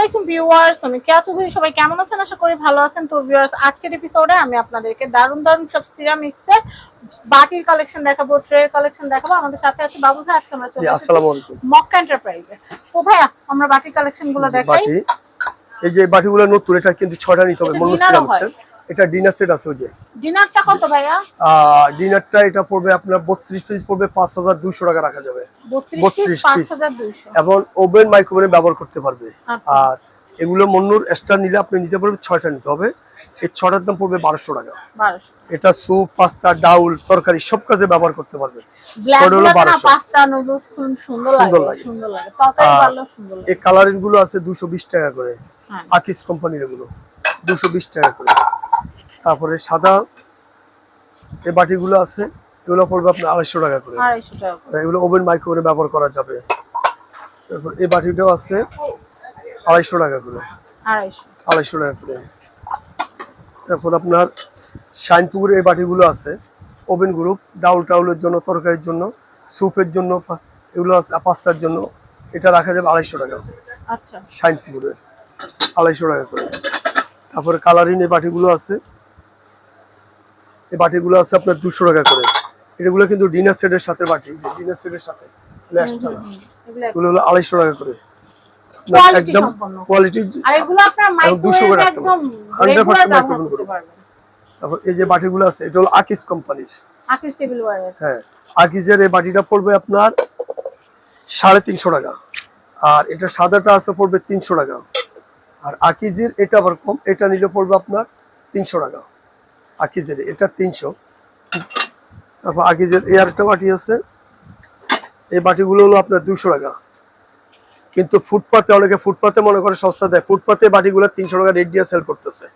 আলাইকুম ভিউয়ার্স আমি কেয়া চৌধুরী সবাই কেমন আছেন? আশা করি ভালো আছেন। তো ভিউয়ার্স আজকের এপিসোডে আমি আপনাদেরকে দারুণ দারুণ সব সিরামিক্সের বাটির কালেকশন দেখাবো ট্রে কালেকশন দেখাবো। আমাদের সাথে আছে বাবু ভাই আজকে আমরা চলে আসসালামু আলাইকুম মক্কা এন্টারপ্রাইজে তো ভাইয়া আমরা বাটির কালেকশনগুলো জি, দেখাই। এই যে বাটিগুলো নতুন এটা কিন্তু ছয়টা নিতে হবে হয়? এটা ডিনার সেট আছে ওই যে। ডিনারটা কত ভাইয়া? ডিনারটা এটা পড়বে আপনার বত্রিশ পিস পড়বে পাঁচ হাজার দুশো টাকা রাখা যাবে। 32 পিস 5200 এবং ওভেন মাইক্রোওভেনে ব্যবহার করতে পারবে। আচ্ছা। আর এগুলো মন্নুর এক্সট্রা নিলে আপনি নিতে পারবেন ছয়টা নিতে হবে। এই ছয়টার দাম পড়বে বারোশো টাকা। 1200 এটা স্যুপ পাস্তা ডাউল তরকারি সব কাজে ব্যবহার করতে পারবে। ব্ল্যাক পাস্তা নুডলস খুব সুন্দর লাগে। সুন্দর লাগে। তরকারি ভালো সুন্দর লাগে। এই কালারিংগুলো আছে দুশো বিশ টাকা করে। হ্যাঁ। আকিস কোম্পানির এগুলো। দুশো বিশ টাকা করে। তারপরে সাদা এই বাটিগুলো আছে এগুলো পড়বে আপনার আড়াইশো টাকা করে। এগুলো ওভেন মাইক্রোওভেনে ব্যবহার করা যাবে। তারপর এই বাটিটাও আছে আড়াইশো টাকা করে। আড়াইশো। টাকা করে। তারপর আপনার শাইন পুকুরের এই বাটিগুলো আছে ওভেন গ্রুপ ডাউল টাউলের জন্য তরকারির জন্য স্যুপের জন্য এগুলো আছে পাস্তার জন্য এটা রাখা যাবে আড়াইশো টাকা। আচ্ছা। শাইন পুকুরের আড়াইশো টাকা করে। তারপরে কালারিং এই বাটিগুলো আছে। এই বাটিগুলো আছে আপনার দুশো টাকা করে। এগুলো কিন্তু ডিনার সেটের সাথে বাটি ডিনার সেটের সাথে এগুলো এগুলো হলো আড়াইশো টাকা করে। একদম। কোয়ালিটি 200 করে রাখতে পারবেন। 100% রেগুলার ব্যবহার microwave করতে করবেন। পারবেন। তারপর এই যে বাটিগুলো আছে এটা হলো আকিস কোম্পানির হ্যাঁ আকিজের এই বাটিটা পড়বে আপনার সাড়ে তিনশো টাকা। আর এটা সাদাটা আছে পড়বে তিনশো টাকা। আর আকিজের এটা আবার কম, এটা নিলে পড়বে আপনার তিনশো টাকা। আকিজের, এটা তিনশো। তারপর আকিজের এই আরেকটা বাটি আছে, এই বাটিগুলো হলো আপনার দুশো টাকা। কিন্তু ফুটপাতে, অনেকে ফুটপাতে মনে করে সস্তা দেয়। ফুটপাতে বাটিগুলো তিনশো টাকা রেট দিয়ে সেল করতেছে।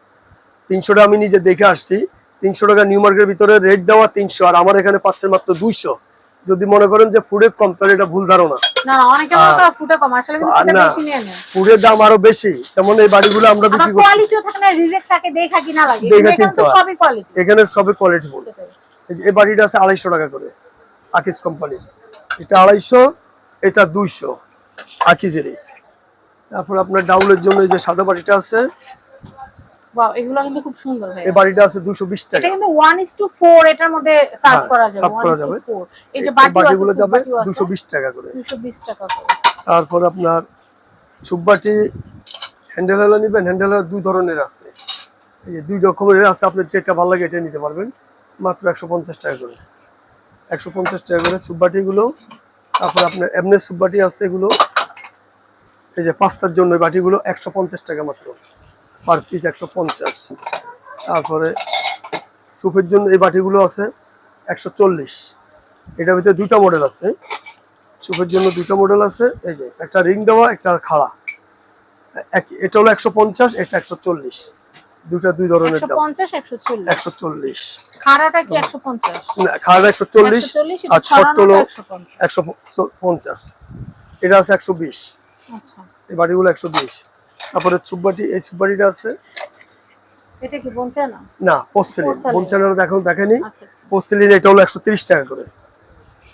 তিনশোটা আমি নিজে দেখে আসছি, তিনশো টাকা নিউ মার্কেটের ভিতরে রেট দেওয়া তিনশো, আর আমার এখানে পাচ্ছেন মাত্র দুইশো। যদি মনে করেন যে ফুডের কম তাহলে এটা ভুল ধারণা। ফুডের দাম আরও বেশি যেমন এই বাড়িগুলো আমরা বিক্রি এখানে। সবই কোয়ালিটি ফুড এই বাড়িটা আছে আড়াইশো টাকা করে আকিস কোম্পানির। এটা আড়াইশো এটা দুইশো আকিজেরই। তারপর আপনার ডাউলের জন্য যে সাদা বাড়িটা আছে বাহ এগুলো কিন্তু খুব সুন্দর ভাই। এই বাড়িটা আছে দুশো বিশ এটা টাকা কিন্তু 1:4 এটার মধ্যে সার্ভ করা যাবে serve করা যাবে। এই যে বাটিগুলো যাবে দুশো দুশো বিশ টাকা করে। দুশো বিশ টাকা করে। তারপর আপনার সুব্বাটি হ্যান্ডেলার নেবেন হ্যান্ডেলার দুই ধরনের আছে। এই যে দুই রকমের আছে আপনার যেটা ভালো লাগে এটা নিতে পারবেন। মাত্র একশো পঞ্চাশ টাকা করে। একশো পঞ্চাশ টাকা করে সুব্বাটিগুলো তারপর আপনার এমনি সুব্বাটি আছে এগুলো। এই যে পাস্তার জন্য বাটিগুলো একশো পঞ্চাশ টাকা মাত্র। পার পিস একশো পঞ্চাশ। তারপরে সুপের জন্য এই বাটিগুলো আছে একশো চল্লিশ। এটার ভিতরে দুটা মডেল আছে। সুপের জন্য দুটো মডেল আছে। এই যে একটা রিং দেওয়া একটা খাড়া। এক এটা হলো একশো পঞ্চাশ এটা একশো চল্লিশ। দুটা দুই ধরনের একশো দাম একশো চল্লিশ। খাড়াটা কি একশো পঞ্চাশ? খাড়া একশো চল্লিশ আর শর্ট হলো একশো পঞ্চাশ। এটা আছে একশো বিশ। আচ্ছা। এই বাটিগুলো একশো বিশ। তারপরে সুব্বাটি এই সুব্বাটিটা আছে। এটা কি বলছে না না পশ্চিলিন Porcelain। দেখো দেখেনি। আচ্ছা আচ্ছা। এটা হলো একশো তিরিশ টাকা করে।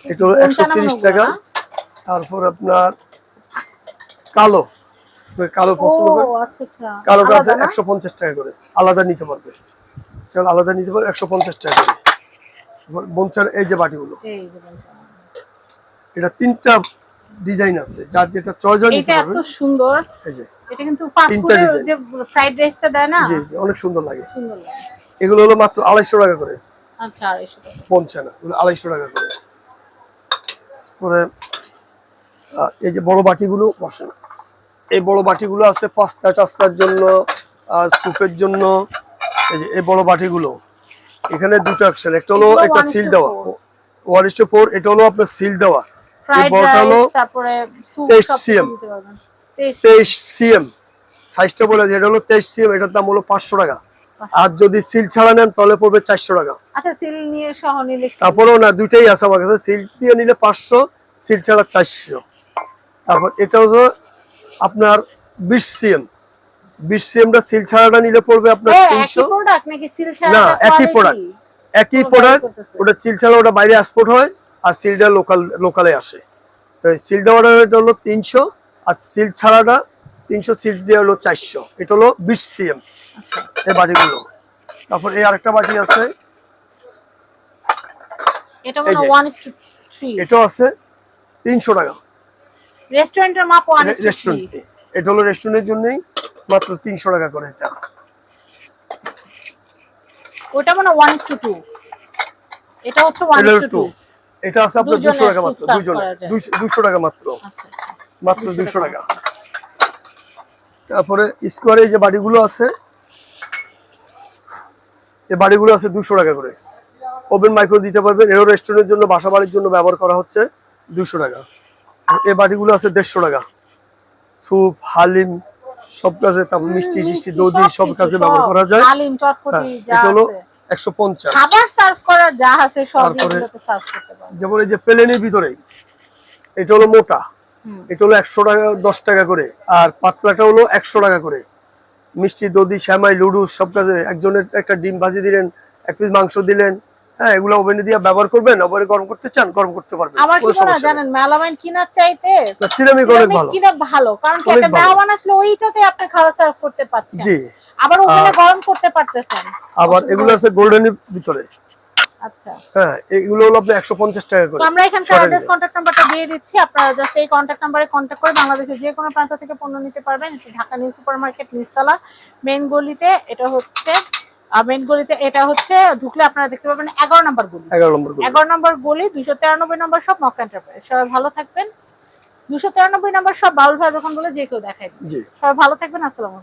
এটা হলো একশো পঞ্চান্ন তিরিশ নম্বর টাকা। তারপর আপনার কালো। কালো করেন আচ্ছা আচ্ছা। কালোটা আছে আলাদা না? একশো পঞ্চাশ টাকা করে। আলাদা নিতে পারবে। চল আলাদা নিতে পারবে একশো পঞ্চাশ টাকা করে। এবার এই যে বাটিগুলো। এই যে পঞ্চান্ন। এটা তিনটা ডিজাইন আছে যার যেটা চয়েস নিতে এটা এত সুন্দর। এই যে এটা কিন্তু ফাস্ট ফুডের যে ফ্রাইড রাইসটা দেয় না? জি জি অনেক সুন্দর লাগে। সুন্দর লাগে। এগুলো হলো মাত্র আড়াইশো টাকা করে। আচ্ছা আড়াইশো টাকা। পঞ্চান্ন এগুলো আড়াইশো টাকা করে। পরে এই যে বড় বাটিগুলো বসে না। এই বড় বাটিগুলো আছে পাস্তা টাস্তার জন্য আর স্যুপের জন্য। এই যে এই বড় বাটিগুলো। এখানে দুটো অ্যাকশন একটা হলো এটা সিল দেওয়া। ওয়ান ইস ফোর এটা হলো আপনার সিল দেওয়া। ফ্রাইড বড়টা হলো রাইস তারপরে স্যুপ 23 সব দিতে পারবেন। 23 সিএম। সাইজটা বলে এটা হলো তেইশ সিএম এটার দাম হলো টাকা। আর যদি সিল ছাড়া নেন তাহলে পড়বে চারশো টাকা। আচ্ছা সিল নিয়ে সহ নিলে তারপরেও না দুইটাই আছে আমার কাছে। সিল দিয়ে নিলে পাঁচশো সিল ছাড়া চারশো। তারপর এটা হলো আপনার বিশ সিএম। বিশ সিএমটা সিল ছাড়াটা নিলে পড়বে আপনার প্রোডাক্ট নাকি সিল ছাড়া না, একই product। একই প্রোডাক্ট ওটা সিল ছাড়া ওটা বাইরে এক্সপোর্ট হয়। আর সিলটা লোকাল লোকালে আসে। তো সিল দেওয়াটা এটা হলো তিনশো আর সিল ছাড়াটা তিনশো সিট দিয়ে হলো চারশো। এটা হলো বিশ সিএম এই বাটিগুলো। তারপর এই আরেকটা বাটি আছে। এটা এটাও আছে তিনশো টাকা। রেস্টুরেন্টের মাপ রেস্টুরেন্ট এটা হলো রেস্টুরেন্টের জন্যই মাত্র তিনশো টাকা করে এটা। ওটা মনে ওয়ান ইস টু টু এটা হচ্ছে one is two two two এটা আছে আপনার দুশো টাকা মাত্র দুজনে দুশো টাকা মাত্র। আচ্ছা আচ্ছা। মাত্র 200 দুশো টাকা। তারপরে স্কোয়ারে যে বাড়িগুলো আছে এই বাড়িগুলো আছে দুশো টাকা করে। ওভেন মাইক্রো দিতে পারবেন এরও রেস্টুরেন্টের জন্য বাসা বাড়ির জন্য ব্যবহার করা হচ্ছে দুশো টাকা। এই বাটিগুলো আছে দেড়শো টাকা। স্যুপ হালিম সব কাজে তারপর মিষ্টি মিষ্টি দধি সব কাজে ব্যবহার করা যায়। হ্যাঁ, যা এটা হলো আছে একশো পঞ্চাশ। খাবার সার্ভ করার যা আছে সব সার্ভ করতে পারবেন যেমন এই যে প্লেনের ভিতরে এটা হলো মোটা এটা হলো একশো টাকা দশ টাকা করে আর পাতলাটা হলো একশো টাকা করে। মিষ্টি দধি শ্যামাই লুডু সব কাজে একজনের একটা ডিম ভাজি দিলেন এক পিস মাংস দিলেন হ্যাঁ এগুলো ওভেনে দিয়ে ব্যবহার করবেন ওভেনে গরম করতে চান গরম করতে পারবেন আমার কি মনে জানেন মেলামাইন কিনার চাইতে সিরামিক অনেক ভালো। কিনা ভালো কারণ কি একটা। আসলে ওইটাতে আপনি খাবার সার্ভ করতে পারছেন। জি। আবার আর- গরম করতে পারতেছেন। আবার এগুলো আছে গোল্ডেনের ভিতরে। আচ্ছা। হ্যাঁ এগুলো হলো আপনি একশো পঞ্চাশ টাকা করে। আমরা অ্যাড্রেস। নাম্বারটা দিয়ে দিচ্ছি আপনারা জাস্ট এই নাম্বারে করে বাংলাদেশের যে কোনো প্রান্ত থেকে পণ্য নিতে পারবেন। ঢাকা নিউ সুপার মার্কেট নিচতলা মেইন গলিতে এটা হচ্ছে মেইন গলিতে এটা হচ্ছে ঢুকলে আপনারা দেখতে পাবেন এগারো নম্বর গলি। এগারো নম্বর এগারো নম্বর গলি দুইশো তেরানব্বই নম্বর সব মক এন্টারপ্রাইজ সবাই ভালো থাকবেন। দুশো তেরানব্বই নম্বর সব বাউল ভাই দোকান বলে যে কেউ দেখায়। সবাই ভালো থাকবেন আসসালামু